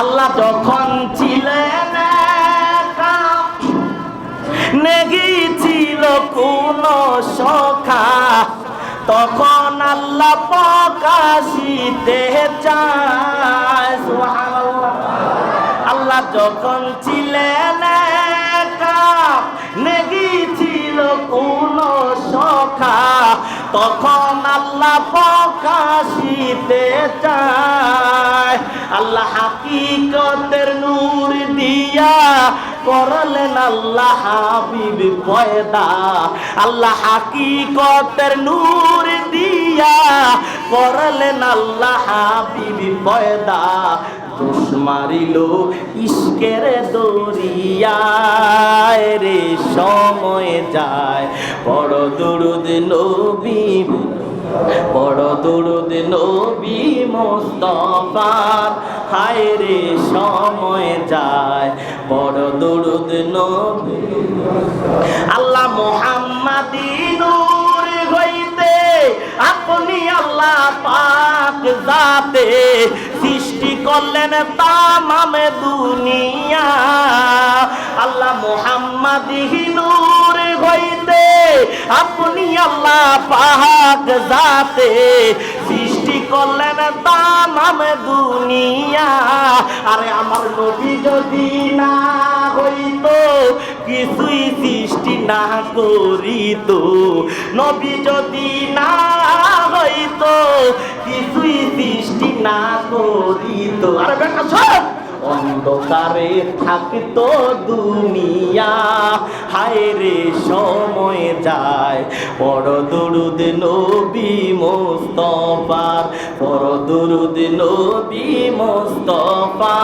আল্লাহ যখন ছিলেন নেগি ছিল কোন সখা, তখন আল্লাহ প্রকাশিতে। আল্লাহ যখন ছিলেন নেগি ছিল কোন সখা, তখন আল্লাহ প্রকাশিতে চায় আল্লাহ হাকিকতের নূর দিয়া করলেন আল্লাহ হাবিব পয়দা। আল্লাহ হাকিকতের নূর দিয়া করলেন আল্লাহ হাবিব পয়দা। দোষ মারিল ইস্কের দরিয়ায় রে সময় যায়। বড় দুরুদ নবী বড় দুরুদ নবী মোস্তফার হায় রে সময় যায়। বড় দুরুদ নবী আল্লাহ মোহাম্মদী নূর হইতে, আপনি আল্লাহ পাক যাতে সৃষ্টি করলেন তামাম দুনিয়া। আল্লাহ মোহাম্মদী নূর হইতে আপনি আল্লাহ পাক যাতে সৃষ্টি করলেন তামাম দুনিয়া। আরে আমার নবী যদি না হইতো, কিছুই সৃষ্টি না করিত। নবী যদি না হইতো, কিছুই সৃষ্টি না করিত। আরে বেটা অন্ধকারে থাকতো দুনিয়া। হায় রে, সময় যায়। বড় দুরুদ নবী মোস্তফার, বড় দুরুদ নবী মোস্তফা